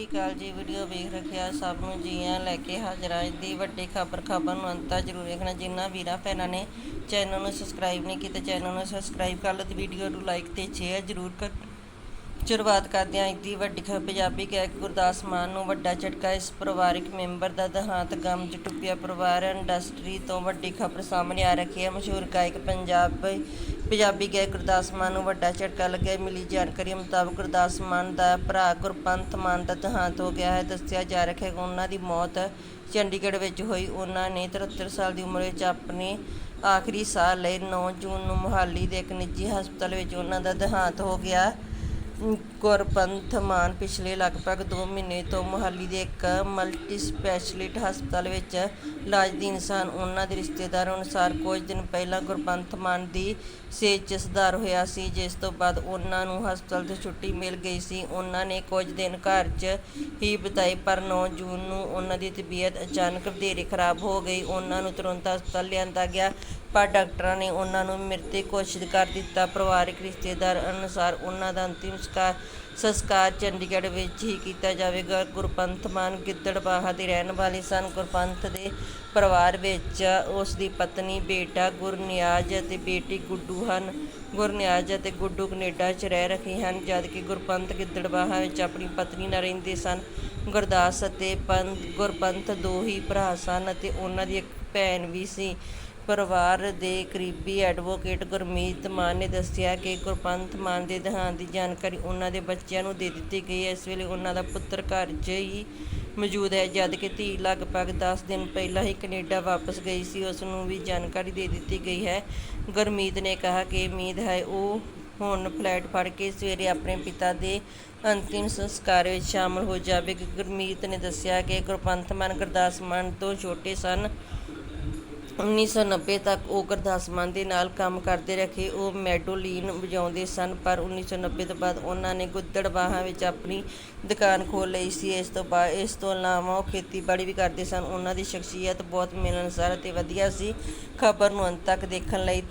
ਸ੍ਰੀ ਅਕਾਲ ਜੀ, ਵੀਡੀਓ ਵੇਖ ਰੱਖਿਆ ਸਭ ਨੂੰ, ਜੀਆਂ ਲੈ ਕੇ ਹਾਜ਼ਰ ਹਾਂ ਦੀ ਵੱਡੀ ਖਬਰ ਖਬਰ ਨੂੰ ਅੰਤਾ ਜ਼ਰੂਰ ਵੇਖਣਾ। ਜਿਨ੍ਹਾਂ ਵੀਰਾਂ, ਭੈਣਾਂ ਨੇ ਚੈਨਲ ਨੂੰ ਸਬਸਕ੍ਰਾਈਬ ਨਹੀਂ ਕੀਤਾ, ਚੈਨਲ ਨੂੰ ਸਬਸਕ੍ਰਾਈਬ ਕਰ ਲਓ ਤੇ ਵੀਡੀਓ ਨੂੰ ਲਾਈਕ ਤੇ ਸ਼ੇਅਰ ਜ਼ਰੂਰ ਕਰ ਸ਼ੁਰੂਆਤ ਕਰਦਿਆਂ ਹਾਂ ਵੱਡੀ ਖਬਰ, ਪੰਜਾਬੀ ਗਾਇਕ ਗੁਰਦਾਸ ਮਾਨ ਨੂੰ ਵੱਡਾ ਝਟਕਾ, ਇਸ ਪਰਿਵਾਰਕ ਮੈਂਬਰ ਦਾ ਦੇਹਾਂਤ, ਗਮ ਚ ਟੁੱਟਿਆ ਪਰਿਵਾਰ ਇੰਡਸਟਰੀ ਤੋਂ ਵੱਡੀ ਖਬਰ ਸਾਹਮਣੇ ਆ ਰਹੀ ਹੈ। ਮਸ਼ਹੂਰ ਗਾਇਕ ਪੰਜਾਬ, ਪੰਜਾਬੀ ਗਾਇਕ ਗੁਰਦਾਸ ਮਾਨ ਨੂੰ ਵੱਡਾ ਝਟਕਾ ਲੱਗਿਆ। ਮਿਲੀ ਜਾਣਕਾਰੀ ਮੁਤਾਬਕ ਗੁਰਦਾਸ ਮਾਨ ਦਾ ਭਰਾ ਗੁਰਪੰਥ ਮਾਨ ਦਾ ਦੇਹਾਂਤ ਹੋ ਗਿਆ ਹੈ। ਦੱਸਿਆ ਜਾ ਰਿਹਾ ਹੈ ਕਿ ਉਹਨਾਂ ਦੀ ਮੌਤ ਚੰਡੀਗੜ੍ਹ ਵਿੱਚ ਹੋਈ। ਉਹਨਾਂ ਨੇ 73 ਸਾਲ ਦੀ ਉਮਰ ਵਿੱਚ ਆਪਣੇ ਆਖਰੀ ਸਾਹ ਲਈ 9 ਜੂਨ ਨੂੰ ਮੁਹਾਲੀ ਦੇ ਇੱਕ ਨਿੱਜੀ ਹਸਪਤਾਲ ਵਿੱਚ ਉਹਨਾਂ ਦਾ ਦੇਹਾਂਤ ਹੋ ਗਿਆ। ਗੁਰਪੰਥ ਮਾਨ ਪਿਛਲੇ ਲਗਭਗ ਦੋ ਮਹੀਨੇ ਤੋਂ ਮੁਹਾਲੀ ਦੇ ਇੱਕ ਮਲਟੀ ਸਪੈਸ਼ਲਿਟ ਹਸਪਤਾਲ ਵਿੱਚ ਇਲਾਜਦੀਨ ਸਨ। ਉਹਨਾਂ ਦੇ ਰਿਸ਼ਤੇਦਾਰਾਂ ਅਨੁਸਾਰ ਕੁਝ ਦਿਨ ਪਹਿਲਾਂ ਗੁਰਪੰਥ ਮਾਨ ਦੀ ਸਿਹਤ 'ਚ ਸੁਧਾਰ ਹੋਇਆ ਸੀ, ਜਿਸ ਤੋਂ ਬਾਅਦ ਉਹਨਾਂ ਨੂੰ ਹਸਪਤਾਲ ਤੋਂ ਛੁੱਟੀ ਮਿਲ ਗਈ ਸੀ। ਉਹਨਾਂ ਨੇ ਕੁਝ ਦਿਨ ਘਰ 'ਚ ਹੀ ਬਿਤਾਏ ਪਰ 9 ਜੂਨ ਨੂੰ ਉਹਨਾਂ ਦੀ ਤਬੀਅਤ ਅਚਾਨਕ ਵਧੇਰੇ ਖਰਾਬ ਹੋ ਗਈ। ਉਹਨਾਂ ਨੂੰ ਤੁਰੰਤ ਹਸਪਤਾਲ ਲਿਆਂਦਾ ਗਿਆ। ਪਰ ਡਾਕਟਰਾਂ ਨੇ ਉਹਨਾਂ ਨੂੰ ਮ੍ਰਿਤਕ ਘੋਸ਼ਿਤ ਕਰ ਦਿੱਤਾ। ਪਰਿਵਾਰਕ ਰਿਸ਼ਤੇਦਾਰ ਅਨੁਸਾਰ ਉਹਨਾਂ ਦਾ ਅੰਤਿਮ ਸੰਸਕਾਰ ਸੰਸਕਾਰ ਚੰਡੀਗੜ੍ਹ ਵਿੱਚ ਹੀ ਕੀਤਾ ਜਾਵੇਗਾ। ਗੁਰਪੰਥ ਮਾਨ ਗਿੱਦੜਬਾਹਾ ਦੇ ਰਹਿਣ ਵਾਲੇ ਸਨ। ਗੁਰਪੰਥ ਦੇ ਪਰਿਵਾਰ ਵਿੱਚ ਉਸ ਦੀ ਪਤਨੀ, ਬੇਟਾ ਗੁਰਨਿਆਜ਼ ਅਤੇ ਬੇਟੀ ਗੁੱਡੂ ਹਨ। ਗੁਰਨਿਆਜ਼ ਅਤੇ ਗੁੱਡੂ ਕੈਨੇਡਾ 'ਚ ਰਹਿ ਰਹੇ ਹਨ, ਜਦਕਿ ਗੁਰਪੰਥ ਗਿੱਦੜਬਾਹਾ ਵਿੱਚ ਆਪਣੀ ਪਤਨੀ ਨਾਲ ਰਹਿੰਦੇ ਸਨ। ਗੁਰਦਾਸ ਅਤੇ ਪੰਥ ਗੁਰਪੰਥ ਦੋ ਹੀ ਭਰਾ ਸਨ ਅਤੇ ਉਹਨਾਂ ਦੀ ਇੱਕ ਭੈਣ ਵੀ ਸੀ। ਪਰਿਵਾਰ ਦੇ ਕਰੀਬੀ ਐਡਵੋਕੇਟ ਗੁਰਮੀਤ ਮਾਨ ਨੇ ਦੱਸਿਆ ਕਿ ਗੁਰਪੰਥ ਮਾਨ ਦੇ ਦੇਹਾਂਤ ਦੀ ਜਾਣਕਾਰੀ ਉਹਨਾਂ ਦੇ ਬੱਚਿਆਂ ਨੂੰ ਦੇ ਦਿੱਤੀ ਗਈ ਹੈ। ਇਸ ਵੇਲੇ ਉਹਨਾਂ ਦਾ ਪੁੱਤਰ ਘਰ 'ਚ ਹੀ ਮੌਜੂਦ ਹੈ, ਜਦ ਕਿ ਧੀ ਲਗਭਗ 10 ਦਿਨ ਪਹਿਲਾਂ ਹੀ ਕੈਨੇਡਾ ਵਾਪਸ ਗਈ ਸੀ। ਉਸ ਨੂੰ ਵੀ ਜਾਣਕਾਰੀ ਦੇ ਦਿੱਤੀ ਗਈ ਹੈ। ਗੁਰਮੀਤ ਨੇ ਕਿਹਾ ਕਿ ਉਮੀਦ ਹੈ ਉਹ ਹੁਣ ਫਲੈਟ ਫੜ ਕੇ ਸਵੇਰੇ ਆਪਣੇ ਪਿਤਾ ਦੇ ਅੰਤਿਮ ਸੰਸਕਾਰ ਵਿੱਚ ਸ਼ਾਮਲ ਹੋ ਜਾਵੇਗੀ। ਗੁਰਮੀਤ ਨੇ ਦੱਸਿਆ ਕਿ ਗੁਰਪੰਥ ਮਾਨ ਗੁਰਦਾਸ ਮਾਨ ਤੋਂ ਛੋਟੇ ਸਨ। 1990 ਤੱਕ ਉਹ ਗੁਰਦਾਸ ਮਾਨ ਦੇ ਨਾਲ ਕੰਮ ਕਰਦੇ ਰਹੇ। ਉਹ ਮੈਡੋਲੀਨ ਵਜਾਉਂਦੇ ਸਨ, ਪਰ 1990 ਤੋਂ ਬਾਅਦ ਉਹਨਾਂ ਨੇ ਗੁੱਦੜਬਾਹਾਂ ਵਿੱਚ ਆਪਣੀ ਦੁਕਾਨ ਖੋਲ੍ਹ ਲਈ ਸੀ। ਇਸ ਤੋਂ ਬਾਅਦ ਇਸ ਤੋਂ ਇਲਾਵਾ ਉਹ ਖੇਤੀਬਾੜੀ ਵੀ ਕਰਦੇ ਸਨ। ਉਹਨਾਂ ਦੀ ਸ਼ਖਸੀਅਤ ਬਹੁਤ ਮਿਲਣਸਾਰ ਅਤੇ ਵਧੀਆ ਸੀ। ਖਬਰ ਨੂੰ ਅੰਤ ਤੱਕ ਦੇਖਣ ਲਈ